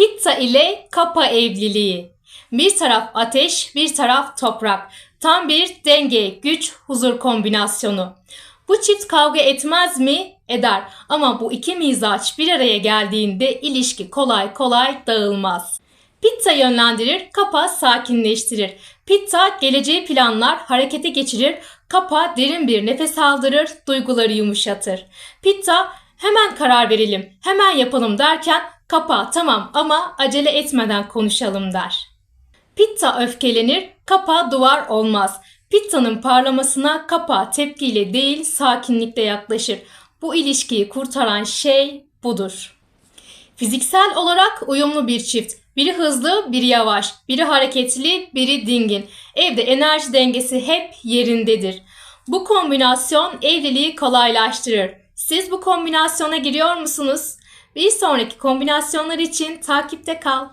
Pizza ile kapa evliliği. Bir taraf ateş, bir taraf toprak. Tam bir denge, güç, huzur kombinasyonu. Bu çift kavga etmez mi? Eder. Ama bu iki mizaç bir araya geldiğinde ilişki kolay kolay dağılmaz. Pizza yönlendirir, kapa sakinleştirir. Pizza geleceği planlar, harekete geçirir. Kapa derin bir nefes aldırır, duyguları yumuşatır. Pizza hemen karar verelim, hemen yapalım derken kapa tamam ama acele etmeden konuşalım der. Pizza öfkelenir, kapa duvar olmaz. Pizzanın parlamasına kapa tepkiyle değil sakinlikle yaklaşır. Bu ilişkiyi kurtaran şey budur. Fiziksel olarak uyumlu bir çift. Biri hızlı, biri yavaş, biri hareketli, biri dingin. Evde enerji dengesi hep yerindedir. Bu kombinasyon evliliği kolaylaştırır. Siz bu kombinasyona giriyor musunuz? Bir sonraki kombinasyonlar için takipte kal.